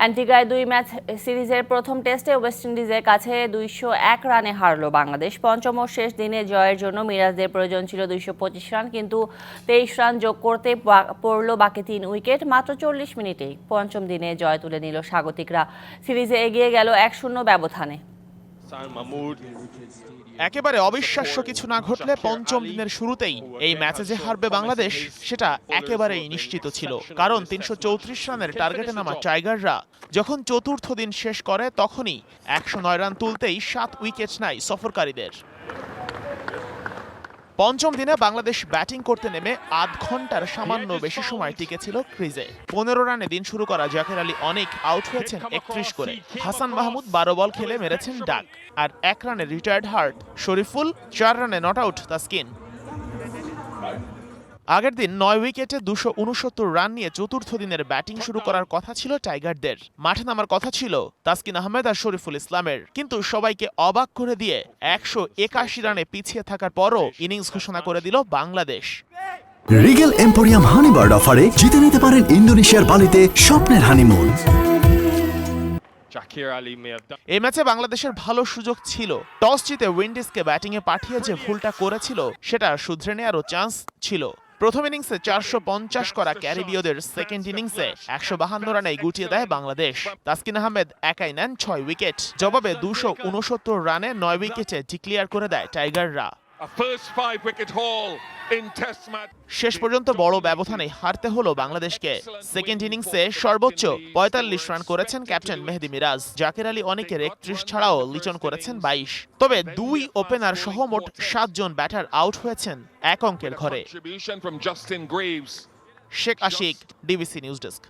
অ্যান্টিগায় দুই ম্যাচ সিরিজের প্রথম টেস্টে ওয়েস্ট ইন্ডিজের কাছে দুইশো এক রানে হারল বাংলাদেশ। পঞ্চম ও শেষ দিনে জয়ের জন্য মিরাজদের প্রয়োজন ছিল দুইশো পঁচিশ রান, কিন্তু তেইশ রান যোগ করতে পড়ল বাকি তিন উইকেট মাত্র চল্লিশ মিনিটেই পঞ্চম দিনে জয় তুলে নিল স্বাগতিকরা। সিরিজে এগিয়ে গেল এক শূন্য ব্যবধানে। একেবারে অবিশ্বাস্য কিছু না ঘটলে পঞ্চম দিনের শুরুতেই এই ম্যাচে যে হারবে বাংলাদেশ, সেটা একেবারেই নিশ্চিত ছিল। কারণ তিনশো চৌত্রিশ রানের টার্গেটে নামা টাইগাররা যখন চতুর্থ দিন শেষ করে, তখনই একশো নয় রান তুলতেই সাত উইকেট নেয় সফরকারীদের। পঞ্চম দিনে বাংলাদেশ ব্যাটিং করতে নেমে আধ ঘণ্টার সামান্য বেশি সময় টিকেছিল ক্রিজে। পনেরো রানে দিন শুরু করা জাকের আলী অনেক আউট হয়েছেন একত্রিশ করে। হাসান মাহমুদ বারো বল খেলে মেরেছেন ডাক। আর এক রানে রিটায়ার্ড হার্ট, শরীফুল চার রানে নট আউট তাস্কিন আগের দিন নয় উইকেটে দুশো উনসত্তর রান নিয়ে চতুর্থ দিনের ব্যাটিং শুরু করার কথা ছিল টাইগারদের। মাঠে নামার কথা ছিল তাসকিন আহমেদ আর শরীফুল ইসলামের। কিন্তু সবাইকে অবাক করে দিয়ে একশো একাশি রানে পিছিয়ে থাকার পরও ইনিংস ঘোষণা করে দিল বাংলাদেশ। রিগেল এম্পোরিয়াম হানিবার্ড অফারে জিতে নিতে পারেন ইন্দোনেশিয়ার বালিতে স্বপ্নের হানিমুন. এই ম্যাচে বাংলাদেশের ভালো সুযোগ ছিল। টস জিতে উইন্ডিজকে ব্যাটিংয়ে পাঠিয়ে যে ভুলটা করেছিল সেটা শুধরে নেওয়ারও চান্স ছিল। প্রথম ইনিংসে চারশো পঞ্চাশ করা ক্যারিবীয়দের সেকেন্ড ইনিংসে একশো বাহান্ন রানে গুটিয়ে দেয় বাংলাদেশ। তাসকিন আহমেদ একাই নেন ছয় উইকেট। জবাবে দুশো উনসত্তর রানে নয় উইকেটে ডিক্লিয়ার করে দেয় টাইগাররা। A first five wicket haul in Test match. শেষ পর্যন্ত বড় ব্যবধানে হারতে হলো বাংলাদেশকে। সেকেন্ড ইনিংসে সর্বোচ্চ পঁয়তাল্লিশ রান করেছেন ক্যাপ্টেন মেহেদি মিরাজ। জাকির আলী অনেকের একত্রিশ ছাড়াও লিচন করেছেন বাইশ। তবে দুই ওপেনার সহ মোট সাতজন ব্যাটার আউট হয়েছেন এক অঙ্কের ঘরে. Sheikh Ashiq DBC news desk